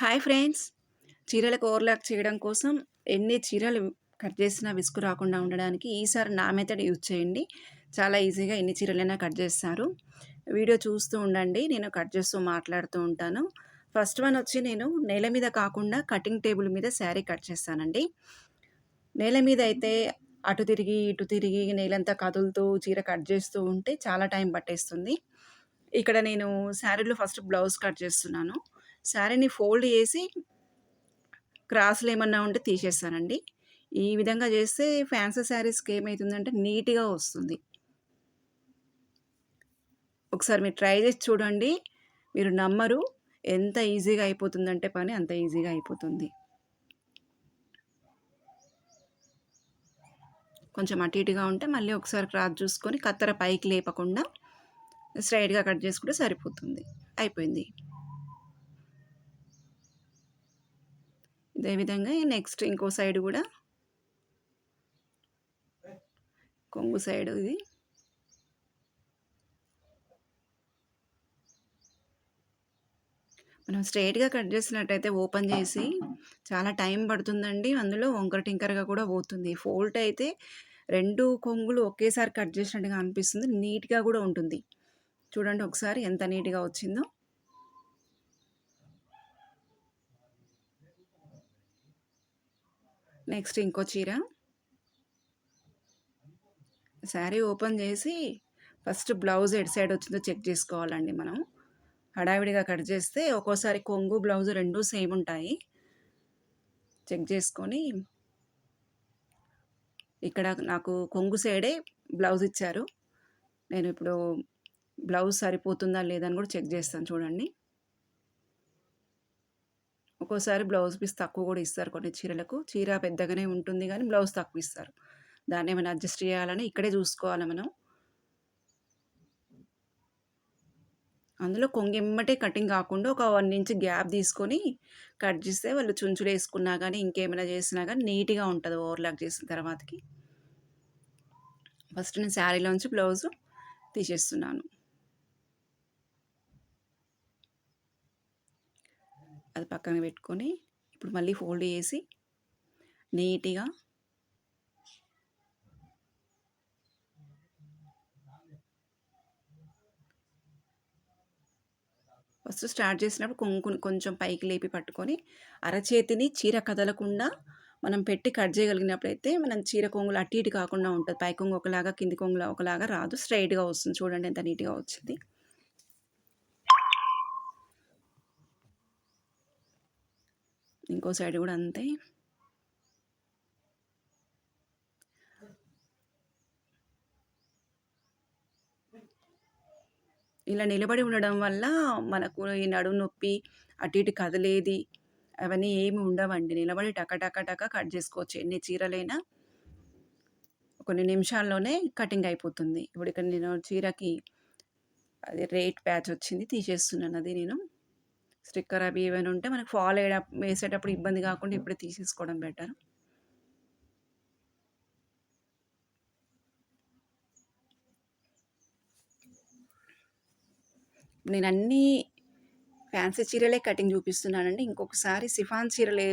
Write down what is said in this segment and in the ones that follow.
Hi friends. చీరలకు overlock చేయడం కోసం ఎన్ని చీరలు కట్ చేసినా విసుగు రాకుండా ఉండడానికి ఈసారి నా మెథడ్ యూజ్ చేయండి. చాలా ఈజీగా ఎన్ని చీరలైనా కట్ చేస్తారు. వీడియో చూస్తూ ఉండండి. నేను కట్ చేస్తూ మాట్లాడుతూ ఉంటాను. ఫస్ట్ వన్ వచ్చి నేను నేల మీద కాకుండా కటింగ్ టేబుల్ మీద శారీ కట్ చేస్తానండి. నేల మీద అయితే అటు తిరిగి ఇటు తిరిగి నేలంతా కదులుతూ చీర కట్ చేస్తూ ఉంటే చాలా టైం పట్టేస్తుంది. ఇక్కడ నేను శారీలో ఫస్ట్ బ్లౌజ్ కట్ చేస్తున్నాను. శారీని ఫోల్డ్ చేసి క్రాస్లు ఏమన్నా ఉంటే తీసేస్తానండి. ఈ విధంగా చేస్తే ఫ్యాన్సీ శారీస్కి ఏమవుతుందంటే నీట్గా వస్తుంది. ఒకసారి మీరు ట్రై చేసి చూడండి. మీరు నమ్మరు. ఎంత ఈజీగా అయిపోతుందంటే పని అంత ఈజీగా అయిపోతుంది. కొంచెం అటు ఇటుగా ఉంటే మళ్ళీ ఒకసారి క్రాస్ చూసుకొని కత్తెర పైకి లేపకుండా స్ట్రైట్గా కట్ చేసుకుంటే సరిపోతుంది. అయిపోయింది. అదేవిధంగా నెక్స్ట్ ఇంకో సైడ్ కూడా. కొంగు సైడ్ ఇది. మనం స్ట్రైట్గా కట్ చేసినట్టయితే ఓపెన్ చేసి చాలా టైం పడుతుందండి. అందులో వంకర టింకరగా కూడా పోతుంది. ఫోల్ట్ అయితే రెండు కొంగులు ఒకేసారి కట్ చేసినట్టుగా అనిపిస్తుంది. నీట్గా కూడా ఉంటుంది. చూడండి ఒకసారి ఎంత నీట్గా వచ్చిందో. నెక్స్ట్ ఇంకో చీర. శారీ ఓపెన్ చేసి ఫస్ట్ బ్లౌజ్ ఎడ్ సైడ్ వచ్చిందో చెక్ చేసుకోవాలండి మనం. హడావిడిగా కట్ చేస్తే ఒక్కోసారి కొంగు బ్లౌజ్ రెండు సేమ్ ఉంటాయి. చెక్ చేసుకొని ఇక్కడ నాకు కొంగు సైడే బ్లౌజ్ ఇచ్చారు. నేను ఇప్పుడు బ్లౌజ్ సరిపోతుందా లేదని కూడా చెక్ చేస్తాను చూడండి. ఒక్కోసారి బ్లౌజ్ పీస్ తక్కువ కూడా ఇస్తారు కొన్ని చీరలకు. చీర పెద్దగానే ఉంటుంది కానీ బ్లౌజ్ తక్కువ ఇస్తారు. దాన్ని ఏమైనా అడ్జస్ట్ చేయాలని ఇక్కడే చూసుకోవాలి మనం. అందులో కొంగెమ్మటే కటింగ్ కాకుండా ఒక వన్ ఇంచ్ గ్యాప్ తీసుకొని కట్ చేస్తే వాళ్ళు చుంచులు వేసుకున్నా కానీ ఇంకేమైనా చేసినా కానీ నీట్గా ఉంటుంది ఓవర్లాక్ చేసిన తర్వాతకి. ఫస్ట్ నేను శారీలోంచి బ్లౌజు తీసేస్తున్నాను. అది పక్కన పెట్టుకొని ఇప్పుడు మళ్ళీ ఫోల్డ్ చేసి నీట్గా ఫస్ట్ స్టార్ట్ చేసినప్పుడు కొంకుని కొంచెం పైకి లేపి పట్టుకొని అరచేతిని చీర కదలకుండా మనం పెట్టి కట్ చేయగలిగినప్పుడైతే మనం చీర కొంగులు అటు ఇటు కాకుండా ఉంటుంది. పై కొంగు ఒకలాగా కింది కొంగులు ఒకలాగా రాదు. స్ట్రైట్గా వస్తుంది. చూడండి ఎంత నీట్గా వచ్చింది. ఇంకో సైడ్ కూడా అంతే. ఇలా నిలబడి ఉండడం వల్ల మనకు ఈ నడుము నొప్పి అటు ఇటు కదిలేది అవన్నీ ఏమి ఉండవండి. నిలబడి టక టక టక కట్ చేసుకోవచ్చు. ఎన్ని చీరలైనా కొన్ని నిమిషాల్లోనే కటింగ్ అయిపోతుంది. ఇప్పుడు ఇక్కడ నేను చీరకి అది రేట్ ప్యాచ్ వచ్చింది తీసేస్తున్నాను. అది నేను స్టిక్కర్ అవి ఏమైనా ఉంటే మనకు ఫాల్ అయ్యే వేసేటప్పుడు ఇబ్బంది కాకుండా ఇప్పుడే తీసేసుకోవడం బెటర్. నేను అన్నీ ఫ్యాన్సీ చీరలే కటింగ్ చూపిస్తున్నానండి. ఇంకొకసారి సిఫాన్ చీరలే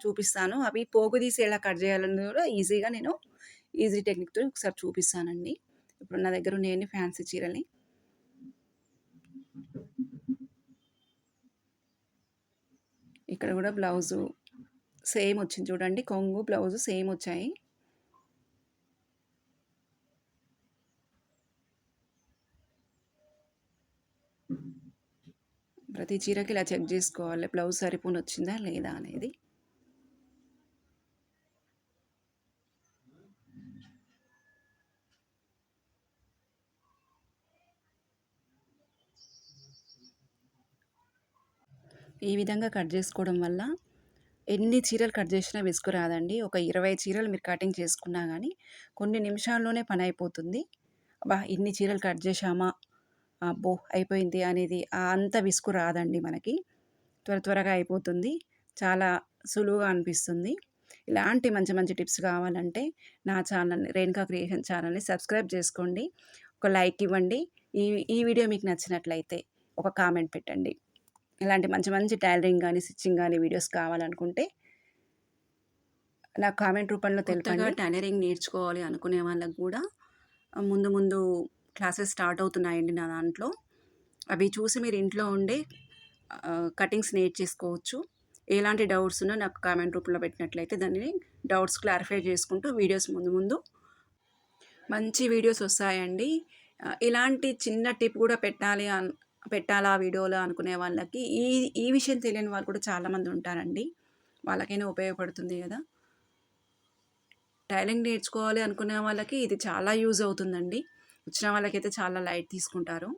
చూపిస్తాను. అవి పోగు తీసి ఎలా కట్ చేయాలని కూడా ఈజీగా నేను ఈజీ టెక్నిక్తో ఒకసారి చూపిస్తానండి. ఇప్పుడు నా దగ్గర ఉన్నాయండి ఫ్యాన్సీ చీరని ఇక్కడ కూడా బ్లౌజు సేమ్ వచ్చింది చూడండి. కొంగు బ్లౌజు సేమ్ వచ్చాయి. ప్రతి చీరకి ఇలా చెక్ చేసుకోవాలి. బ్లౌజ్ సరిపోని వచ్చిందా లేదా అనేది. ఈ విధంగా కట్ చేసుకోవడం వల్ల ఎన్ని చీరలు కట్ చేసినా విసుగు రాదండి. ఒక ఇరవై చీరలు మీరు కటింగ్ చేసుకున్నా కానీ కొన్ని నిమిషాల్లోనే పని అయిపోతుంది. బా ఇన్ని చీరలు కట్ చేశామా? అబ్బో అయిపోయింది అనేది అంత విసుగు రాదండి మనకి. త్వర త్వరగా అయిపోతుంది. చాలా సులువుగా అనిపిస్తుంది. ఇలాంటి మంచి మంచి టిప్స్ కావాలంటే నా ఛానల్ని రేణుకా క్రియేషన్ ఛానల్ని సబ్స్క్రైబ్ చేసుకోండి. ఒక లైక్ ఇవ్వండి. ఈ ఈ వీడియో మీకు నచ్చినట్లయితే ఒక కామెంట్ పెట్టండి. ఇలాంటి మంచి మంచి టైలరింగ్ కానీ స్టిచ్చింగ్ కానీ వీడియోస్ కావాలనుకుంటే నాకు కామెంట్ రూపంలో తెలుపండి. టైలరింగ్ నేర్చుకోవాలి అనుకునే వాళ్ళకి కూడా ముందు ముందు క్లాసెస్ స్టార్ట్ అవుతున్నాయండి నా దాంట్లో. అవి చూసి మీరు ఇంట్లో ఉండే కటింగ్స్ నేర్చేసుకోవచ్చు. ఎలాంటి డౌట్స్ ఉన్నా నాకు కామెంట్ రూపంలో పెట్టినట్లయితే దాన్ని డౌట్స్ క్లారిఫై చేసుకుంటూ వీడియోస్ ముందు ముందు మంచి వీడియోస్ వస్తాయండి. ఇలాంటి చిన్న టిప్ కూడా పెట్టాలి అన్ పెట్టాలా వీడియోలో అనుకునే వాళ్ళకి ఈ ఈ విషయం తెలియని వాళ్ళు కూడా చాలామంది ఉంటారండి. వాళ్ళకైనా ఉపయోగపడుతుంది కదా. టైలింగ్ నేర్చుకోవాలి అనుకునే వాళ్ళకి ఇది చాలా యూజ్ అవుతుందండి. వచ్చిన వాళ్ళకైతే చాలా లైట్ తీసుకుంటారు.